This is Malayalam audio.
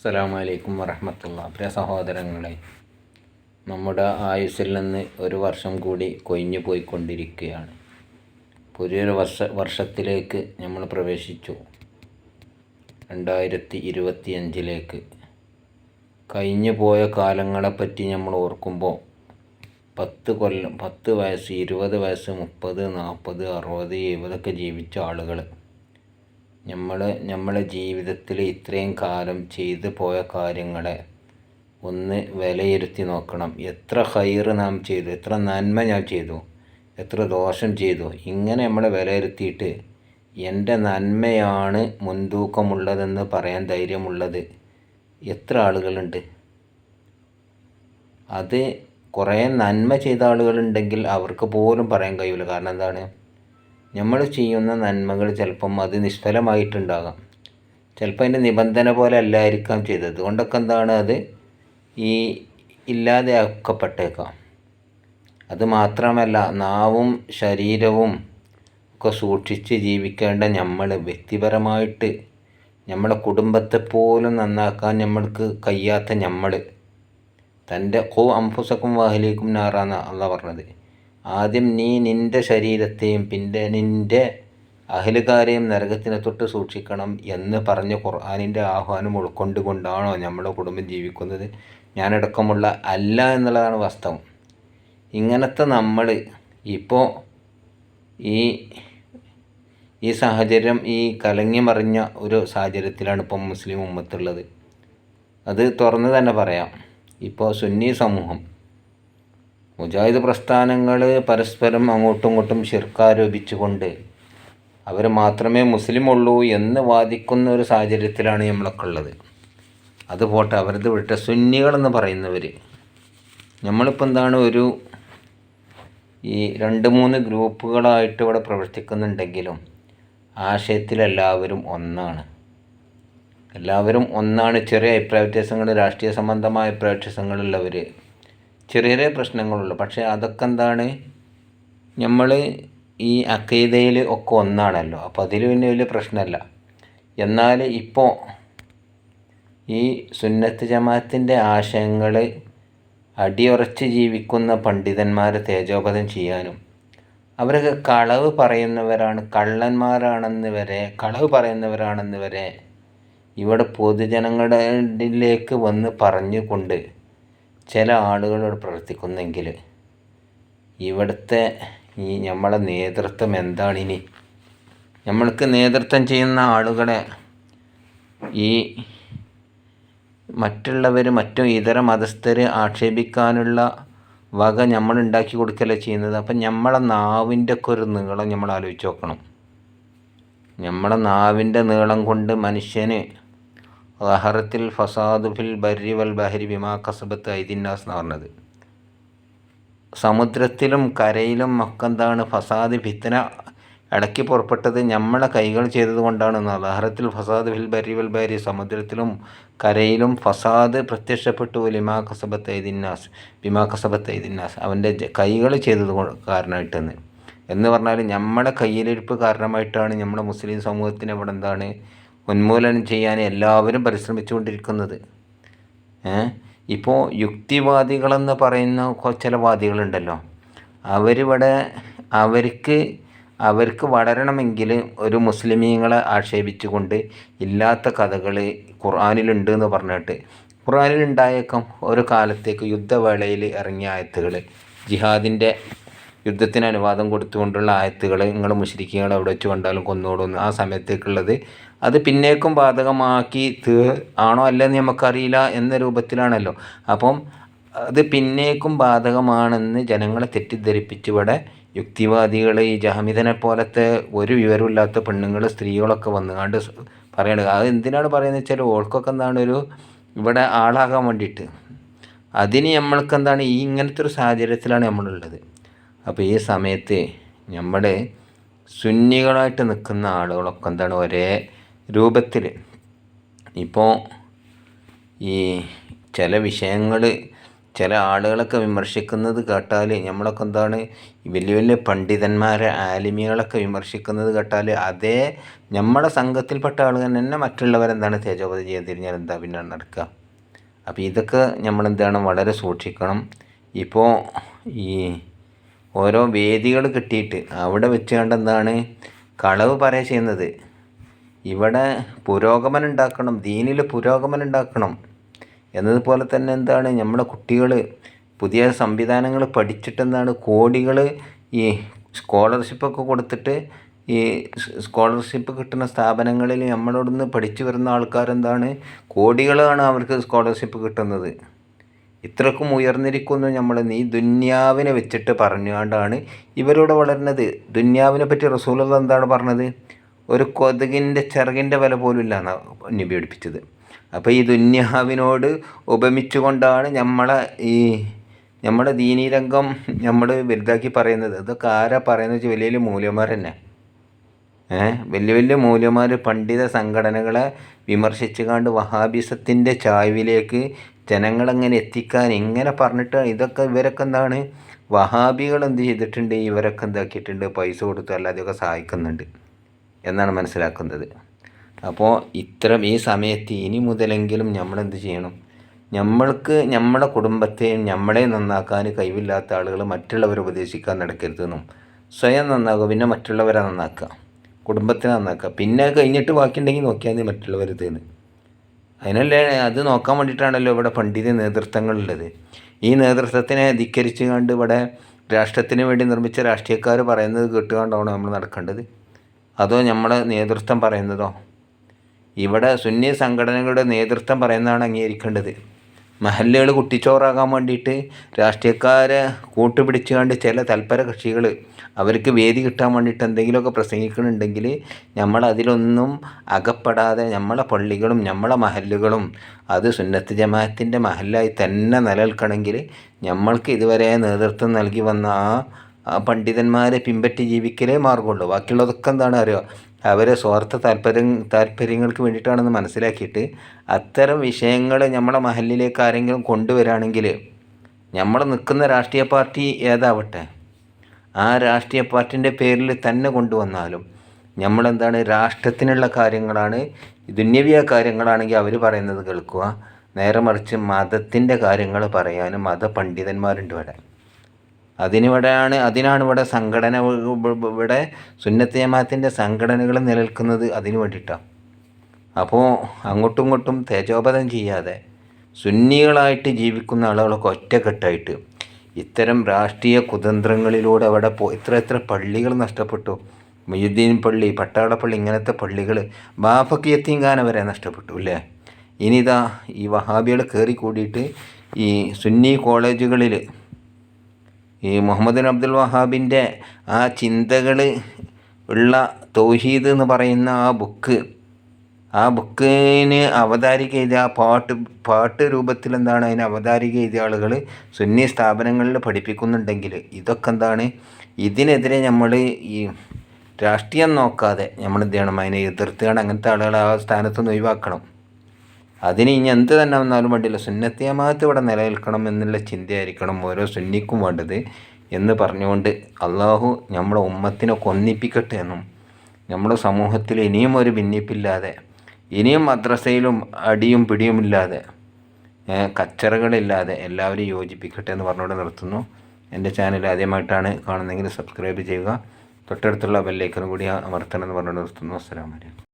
അസ്സലാമു അലൈക്കും വറഹമത്തുള്ള. പ്രിയ സഹോദരങ്ങളെ നമ്മുടെ ആയുസ്സിൽ നിന്ന് ഒരു വർഷം കൂടി കൊഴിഞ്ഞു പോയിക്കൊണ്ടിരിക്കുകയാണ്. പുതിയൊരു വർഷ വർഷത്തിലേക്ക് നമ്മൾ പ്രവേശിച്ചു. രണ്ടായിരത്തി ഇരുപത്തി അഞ്ചിലേക്ക് കഴിഞ്ഞു പോയ കാലങ്ങളെപ്പറ്റി നമ്മൾ ഓർക്കുമ്പോൾ പത്ത് കൊല്ലം പത്ത് വയസ്സ് ഇരുപത് വയസ്സ് മുപ്പത് നാൽപ്പത് അറുപത് എഴുപതൊക്കെ ജീവിച്ച ആളുകൾ നമ്മൾ നമ്മളെ ജീവിതത്തിൽ ഇത്രയും കാലം ചെയ്തു പോയ കാര്യങ്ങളെ ഒന്ന് വിലയിരുത്തി നോക്കണം. എത്ര ഹൈറ് നാം ചെയ്തു എത്ര നന്മ ഞാൻ ചെയ്തു എത്ര ദോഷം ചെയ്തു ഇങ്ങനെ നമ്മൾ വിലയിരുത്തിയിട്ട് എന്റെ നന്മയാണ് മുൻതൂക്കമുള്ളതെന്ന് പറയാൻ ധൈര്യമുള്ളത് എത്ര ആളുകളുണ്ട്? അത് കുറേ നന്മ ചെയ്ത ആളുകളുണ്ടെങ്കിൽ അവർക്ക് പോലും പറയാൻ കഴിയില്ല കാരണം എന്താണ്? നമ്മൾ ചെയ്യുന്ന നന്മകൾ ചിലപ്പം അത് നിഷ്ഫലമായിട്ടുണ്ടാകാം. ചിലപ്പോൾ അതിന്റെ നിബന്ധന പോലെ അല്ലായിരിക്കാം ചെയ്തത്. അതുകൊണ്ടൊക്കെ എന്താണ് അത് ഈ ഇല്ലാതെ ആക്കപ്പെട്ടേക്കാം അത് മാത്രമല്ല നാവും ശരീരവും ഒക്കെ സൂക്ഷിച്ച് ജീവിക്കേണ്ട നമ്മൾ വ്യക്തിപരമായിട്ട് നമ്മുടെ കുടുംബത്തെ പോലും നന്നാക്കാൻ നമ്മൾക്ക് കഴിയാത്ത നമ്മൾ തന്റെ കോ അംഫുസക്കും വാഹിലേക്കും നാറാന്ന അല്ല പറഞ്ഞത്. ആദ്യം നീ നിന്റെ ശരീരത്തെയും പിന്നെ നിന്റെ അഹലുകാരെയും നരകത്തിനെ തൊട്ട് സൂക്ഷിക്കണം എന്ന് പറഞ്ഞ ഖുർആാനിന്റെ ആഹ്വാനം ഉൾക്കൊണ്ടുകൊണ്ടാണോ നമ്മുടെ കുടുംബം ജീവിക്കുന്നത്? ഞാനടക്കമുള്ള അല്ല എന്നുള്ളതാണ് വാസ്തവം. ഇങ്ങനത്തെ നമ്മൾ ഇപ്പോൾ ഈ ഈ സാഹചര്യം ഈ കലങ്ങി മറിഞ്ഞ ഒരു സാഹചര്യത്തിലാണ് ഇപ്പം മുസ്ലിം ഉമ്മത്തുള്ളത്. അത് തുറന്ന് തന്നെ പറയാം. ഇപ്പോൾ സുന്നി സമൂഹം മുജാഹിദ് പ്രസ്ഥാനങ്ങൾ പരസ്പരം അങ്ങോട്ടും ഇങ്ങോട്ടും ശിർക്കാരോപിച്ചുകൊണ്ട് അവർ മാത്രമേ മുസ്ലിം ഉള്ളൂ എന്ന് വാദിക്കുന്ന ഒരു സാഹചര്യത്തിലാണ് നമ്മളൊക്കെ ഉള്ളത്. അത് അവരത് വിട്ട സുന്നികളെന്ന് പറയുന്നവർ നമ്മളിപ്പോൾ എന്താണ് ഒരു ഈ രണ്ട് മൂന്ന് ഗ്രൂപ്പുകളായിട്ട് ഇവിടെ പ്രവർത്തിക്കുന്നുണ്ടെങ്കിലും ആശയത്തിൽ എല്ലാവരും ഒന്നാണ്. എല്ലാവരും ഒന്നാണ്. ചെറിയ അഭിപ്രായ വ്യത്യാസങ്ങൾ രാഷ്ട്രീയ സംബന്ധമായ അഭിപ്രായ വ്യത്യാസങ്ങളുള്ളവർ ചെറിയ ചെറിയ പ്രശ്നങ്ങളുള്ളൂ. പക്ഷേ അതൊക്കെ എന്താണ് നമ്മൾ ഈ അക്കീതയിൽ ഒക്കെ ഒന്നാണല്ലോ. അപ്പോൾ അതിൽ പിന്നെ വലിയ പ്രശ്നമല്ല എന്നാൽ ഇപ്പോൾ ഈ സുന്നത്ത് ജമാഅത്തിന്റെ ആശയങ്ങൾ അടിയുറച്ച് ജീവിക്കുന്ന പണ്ഡിതന്മാരെ തേജോപതം ചെയ്യാനും അവരൊക്കെ കളവ് പറയുന്നവരാണ് കള്ളന്മാരാണെന്ന് വരെ കളവ് പറയുന്നവരാണെന്ന് വരെ ഇവിടെ പൊതുജനങ്ങളിലേക്ക് വന്ന് പറഞ്ഞുകൊണ്ട് ചില ആളുകളോട് പ്രവർത്തിക്കുന്നെങ്കിൽ ഇവിടുത്തെ ഈ നമ്മളെ നേതൃത്വം എന്താണിനി? നമ്മൾക്ക് നേതൃത്വം ചെയ്യുന്ന ആളുകളെ ഈ മറ്റുള്ളവർ മറ്റു ഇതര മതസ്ഥർ ആക്ഷേപിക്കാനുള്ള വക നമ്മൾ ഉണ്ടാക്കി കൊടുക്കല്ലേ ചെയ്യുന്നത്? അപ്പം നമ്മളെ നാവിന്റെ ഒക്കെ ഒരു നീളം നമ്മൾ ആലോചിച്ച് നോക്കണം. നമ്മളെ നാവിന്റെ നീളം കൊണ്ട് മനുഷ്യന് ലഹറത്തിൽ ഫസാദു ഫിൽ ബരി വൽ ബഹരി ബിമാ കസബത്ത് ഐദിന്നാസ് എന്ന് പറഞ്ഞത്. സമുദ്രത്തിലും കരയിലും ഒക്കെ എന്താണ് ഫസാദ് ഫിത്തന ഇടയ്ക്ക് പുറപ്പെട്ടത് നമ്മളെ കൈകൾ ചെയ്തത് കൊണ്ടാണ് ലഹറത്തിൽ ഫസാദ് ഫിൽ ബരി വൽ ബഹരി സമുദ്രത്തിലും കരയിലും ഫസാദ് പ്രത്യക്ഷപ്പെട്ടു ലിമാ കസബത്ത് ഐദിന്നാസ് ബിമാ കസബത്ത് ഐദിന്നാസ് അവന്റെ കൈകൾ ചെയ്തത് കാരണമായിട്ടെന്ന്. എന്ന് പറഞ്ഞാൽ നമ്മുടെ കയ്യിലിരിപ്പ് കാരണമായിട്ടാണ് നമ്മുടെ മുസ്ലിം സമൂഹത്തിന് ഇവിടെ എന്താണ് ഉന്മൂലനം ചെയ്യാൻ എല്ലാവരും പരിശ്രമിച്ചുകൊണ്ടിരിക്കുന്നത്. ഇപ്പോൾ യുക്തിവാദികളെന്ന് പറയുന്ന ചില വാദികളുണ്ടല്ലോ. അവരിവിടെ അവർക്ക് അവർക്ക് വളരണമെങ്കിൽ ഒരു മുസ്ലിമീങ്ങളെ ആക്ഷേപിച്ചുകൊണ്ട് ഇല്ലാത്ത കഥകൾ ഖുർആാനിലുണ്ട് എന്ന് പറഞ്ഞിട്ട്. ഖുർആാനിലുണ്ടായേക്കാം ഒരു കാലത്തേക്ക് യുദ്ധവേളയിൽ ഇറങ്ങിയ ആയത്തുകൾ. ജിഹാദിന്റെ യുദ്ധത്തിന് അനുവാദം കൊടുത്തുകൊണ്ടുള്ള ആയത്തുകൾ നിങ്ങൾ മുഷരിക്കുകൾ എവിടെ വെച്ച് കണ്ടാലും കൊന്നോടും ആ സമയത്തേക്കുള്ളത്. അത് പിന്നേക്കും ബാധകമാക്കി തീ ആണോ അല്ലെന്ന് നമുക്കറിയില്ല എന്ന രൂപത്തിലാണല്ലോ. അപ്പം അത് പിന്നേക്കും ബാധകമാണെന്ന് ജനങ്ങളെ തെറ്റിദ്ധരിപ്പിച്ച് ഇവിടെ യുക്തിവാദികൾ ഈ ജഹമിദനെ പോലത്തെ ഒരു വിവരമില്ലാത്ത പെണ്ണുങ്ങൾ സ്ത്രീകളൊക്കെ വന്നുകൊണ്ട് പറയണത് അത് എന്തിനാണ് പറയുന്നത് വെച്ചാൽ ഓൾക്കൊക്കെ എന്താണ് ഒരു ഇവിടെ ആളാകാൻ വേണ്ടിയിട്ട്. അതിന് നമ്മൾക്ക് എന്താണ് ഈ ഇങ്ങനത്തെ ഒരു സാഹചര്യത്തിലാണ് നമ്മളുള്ളത് അപ്പോൾ ഈ സമയത്ത് നമ്മുടെ സുന്നികളായിട്ട് നിൽക്കുന്ന ആളുകളൊക്കെ എന്താണ് ഒരേ രൂപത്തിൽ ഇപ്പോൾ ഈ ചില വിഷയങ്ങൾ ചില ആളുകളൊക്കെ വിമർശിക്കുന്നത് കേട്ടാൽ നമ്മളൊക്കെ എന്താണ് വലിയ വലിയ പണ്ഡിതന്മാരെ ആലിമികളൊക്കെ വിമർശിക്കുന്നത് കേട്ടാൽ അതേ നമ്മുടെ സംഘത്തിൽപ്പെട്ട ആളുകൾ തന്നെ മറ്റുള്ളവരെന്താണ് തേജോപതി ചെയ്യാൻ തിരിഞ്ഞാൽ എന്താ പിന്നെ നടക്കുക അപ്പോൾ ഇതൊക്കെ നമ്മളെന്താണ് വളരെ സൂക്ഷിക്കണം. ഇപ്പോൾ ഈ ഓരോ വേദികൾ കിട്ടിയിട്ട് അവിടെ വെച്ച് കണ്ട് എന്താണ് കളവ് പറയുക ചെയ്യുന്നത്. ഇവിടെ പുരോഗമനം ഉണ്ടാക്കണം ദീനിൽ പുരോഗമനം ഉണ്ടാക്കണം എന്നതുപോലെ തന്നെ എന്താണ്? നമ്മുടെ കുട്ടികൾ പുതിയ സംവിധാനങ്ങൾ പഠിച്ചിട്ട് എന്താണ് കോടികൾ ഈ സ്കോളർഷിപ്പൊക്കെ കൊടുത്തിട്ട് ഈ സ്കോളർഷിപ്പ് കിട്ടുന്ന സ്ഥാപനങ്ങളിൽ നമ്മളോടൊന്ന് പഠിച്ചു വരുന്ന ആൾക്കാരെന്താണ്? കോടികളാണ് അവർക്ക് സ്കോളർഷിപ്പ് കിട്ടുന്നത്. ഇത്രക്കും ഉയർന്നിരിക്കുന്നു നമ്മൾ നീ ദുന്യാവിനെ വെച്ചിട്ട് പറഞ്ഞുകൊണ്ടാണ് ഇവരോട് വളരുന്നത്. ദുന്യാവിനെ പറ്റി റസൂലുള്ള എന്താണ് പറഞ്ഞത്? ഒരു കൊതുകിന്റെ ചിറകിന്റെ വില പോലും ഇല്ല എന്നാണ് നബി പഠിപ്പിച്ചത്. അപ്പോൾ ഈ ദുന്യാവിനോട് ഉപമിച്ചുകൊണ്ടാണ് നമ്മളെ ഈ നമ്മുടെ ദീനീരംഗം നമ്മൾ വലുതാക്കി പറയുന്നത്. ഇതൊക്കെ ആരാ പറയുന്നത് വെച്ചാൽ വലിയ വലിയ മൂല്യന്മാർ തന്നെ. ഏഹ് വലിയ വലിയ മൂല്യന്മാർ പണ്ഡിത സംഘടനകളെ വിമർശിച്ചു കണ്ട് വഹാബിസത്തിന്റെ ചായ്വിലേക്ക് ജനങ്ങളെങ്ങനെ എത്തിക്കാൻ ഇങ്ങനെ പറഞ്ഞിട്ട് ഇതൊക്കെ ഇവരൊക്കെ എന്താണ് വഹാബികൾ എന്ത് ചെയ്തിട്ടുണ്ട് ഇവരൊക്കെ എന്താക്കിയിട്ടുണ്ട് പൈസ കൊടുത്ത് അല്ലാതെയൊക്കെ സഹായിക്കുന്നുണ്ട് എന്നാണ് മനസ്സിലാക്കുന്നത്. അപ്പോൾ ഇത്തരം ഈ സമയത്ത് ഇനി മുതലെങ്കിലും നമ്മളെന്ത് ചെയ്യണം? നമ്മൾക്ക് നമ്മുടെ കുടുംബത്തെയും നമ്മളെ നന്നാക്കാൻ കഴിവില്ലാത്ത ആളുകൾ മറ്റുള്ളവരെ ഉപദേശിക്കാൻ നടക്കരുതെന്നും സ്വയം നന്നാക്കുക പിന്നെ മറ്റുള്ളവരെ നന്നാക്കുക കുടുംബത്തിനെ നന്നാക്കുക. പിന്നെ കഴിഞ്ഞിട്ട് ബാക്കിയുണ്ടെങ്കിൽ നോക്കിയാൽ മതി മറ്റുള്ളവർ ഇതെന്ന് അതിനല്ലേ അത് നോക്കാൻ വേണ്ടിയിട്ടാണല്ലോ ഇവിടെ പണ്ഡിത നേതൃത്വങ്ങളുള്ളത്. ഈ നേതൃത്വത്തിനെ ധിക്കരിച്ചു കണ്ട് ഇവിടെ രാഷ്ട്രത്തിന് വേണ്ടി നിർമ്മിച്ച രാഷ്ട്രീയക്കാർ പറയുന്നത് കേട്ടുകൊണ്ടാണോ നമ്മൾ നടക്കേണ്ടത്. അതോ നമ്മുടെ നേതൃത്വം പറയുന്നതോ? ഇവിടെ സുന്നി സംഘടനകളുടെ നേതൃത്വം പറയുന്നതാണ് അംഗീകരിക്കേണ്ടത്. മഹല്ലുകൾ കുട്ടിച്ചോറാകാൻ വേണ്ടിയിട്ട് രാഷ്ട്രീയക്കാരെ കൂട്ടുപിടിച്ച് കണ്ട് ചില തൽപര കക്ഷികൾ അവർക്ക് വേദി കിട്ടാൻ വേണ്ടിയിട്ട് എന്തെങ്കിലുമൊക്കെ പ്രസംഗിക്കുന്നുണ്ടെങ്കിൽ നമ്മൾ അതിലൊന്നും അകപ്പെടാതെ നമ്മളെ പള്ളികളും നമ്മളെ മഹല്ലുകളും അത് സുന്നത്ത് ജമാഅത്തിന്റെ മഹല്ലായി തന്നെ നിലനിൽക്കണമെങ്കിൽ നമ്മൾക്ക് ഇതുവരെ നേതൃത്വം നൽകി വന്ന ആ പണ്ഡിതന്മാരെ പിൻപറ്റി ജീവിക്കലേ മാർഗമുള്ളൂ ബാക്കിയുള്ളതൊക്കെ എന്താണ് അറിയുക? അവരെ സ്വാർത്ഥ താല്പര്യം താല്പര്യങ്ങൾക്ക് വേണ്ടിയിട്ടാണെന്ന് മനസ്സിലാക്കിയിട്ട് അത്തരം വിഷയങ്ങൾ നമ്മുടെ മഹലിലേക്ക് ആരെങ്കിലും കൊണ്ടുവരാണെങ്കിൽ നമ്മൾ നിൽക്കുന്ന രാഷ്ട്രീയ പാർട്ടി ഏതാവട്ടെ ആ രാഷ്ട്രീയ പാർട്ടിന്റെ പേരിൽ തന്നെ കൊണ്ടുവന്നാലും നമ്മളെന്താണ് രാഷ്ട്രത്തിനുള്ള കാര്യങ്ങളാണ് ദുന്യവിയ കാര്യങ്ങളാണെങ്കിൽ അവർ പറയുന്നത് കേൾക്കുക. നേരെ മറിച്ച് മതത്തിന്റെ കാര്യങ്ങൾ പറയാനും മതപണ്ഡിതന്മാരുണ്ട് ഇവിടെ. അതിനിവിടെയാണ് അതിനാണ് ഇവിടെ സംഘടന ഇവിടെ സുന്നത്ത് ജമാത്തിന്റെ സംഘടനകൾ നിലനിൽക്കുന്നത് അതിന് വേണ്ടിയിട്ടാണ് അപ്പോൾ അങ്ങോട്ടും ഇങ്ങോട്ടും തേജോപതം ചെയ്യാതെ സുന്നികളായിട്ട് ജീവിക്കുന്ന ആളുകളൊക്കെ ഒറ്റക്കെട്ടായിട്ട് ഇത്തരം രാഷ്ട്രീയ കുതന്ത്രങ്ങളിലൂടെ അവിടെ പോ ഇത്ര എത്ര പള്ളികൾ നഷ്ടപ്പെട്ടു. മൊയ്യുദ്ദീൻ പള്ളി പട്ടാളപ്പള്ളി ഇങ്ങനത്തെ പള്ളികൾ ബാഫക്ക് വരെ നഷ്ടപ്പെട്ടു അല്ലേ? ഇനിതാ ഈ വഹാബികൾ കയറി കൂടിയിട്ട് ഈ സുന്നി കോളേജുകളിൽ ഈ മുഹമ്മദ് അബ്ദുൽ വഹാബിന്റെ ആ ചിന്തകൾ ഉള്ള തൗഹീദ് എന്ന് പറയുന്ന ആ ബുക്ക് ആ ബുക്കിന് അവതാരിക എഴുതിയ ആ പാട്ട് പാട്ട് രൂപത്തിൽ എന്താണ് അതിന് അവതാരിക എഴുതിയ ആളുകൾ സുന്നി സ്ഥാപനങ്ങളിൽ പഠിപ്പിക്കുന്നുണ്ടെങ്കിൽ ഇതൊക്കെ എന്താണ്? ഇതിനെതിരെ നമ്മൾ ഈ രാഷ്ട്രീയം നോക്കാതെ നമ്മൾ എന്ത് ചെയ്യണം? അതിനെ എതിർത്തുകൊണ്ട് അങ്ങനത്തെ ആളുകൾ ആ സ്ഥാനത്തുനിന്ന് ഒഴിവാക്കണം. അതിന് ഇനി എന്ത് തന്നെ വന്നാലും വേണ്ടില്ല സുന്നത്തിയമാകത്ത് ഇവിടെ നിലനിൽക്കണം എന്നുള്ള ചിന്തയായിരിക്കണം ഓരോ സുന്നിക്കും വേണ്ടത് എന്ന് പറഞ്ഞുകൊണ്ട് അള്ളാഹു നമ്മുടെ ഉമ്മത്തിനെ കൊന്നിപ്പിക്കട്ടെ എന്നും നമ്മുടെ സമൂഹത്തിൽ ഇനിയും ഒരു ഭിന്നിപ്പില്ലാതെ ഇനിയും മദ്രസയിലും അടിയും പിടിയുമില്ലാതെ കച്ചറകളില്ലാതെ എല്ലാവരും യോജിപ്പിക്കട്ടെ എന്ന് പറഞ്ഞുകൊണ്ട് നിർത്തുന്നു. എന്റെ ചാനൽ ആദ്യമായിട്ടാണ് കാണുന്നതെങ്കിൽ സബ്സ്ക്രൈബ് ചെയ്യുക. തൊട്ടടുത്തുള്ള ബെല്ലൈക്കനും കൂടി അമർത്തണം എന്ന് പറഞ്ഞുകൊണ്ട് നിർത്തുന്നു. അസ്സലാമലൈക്കും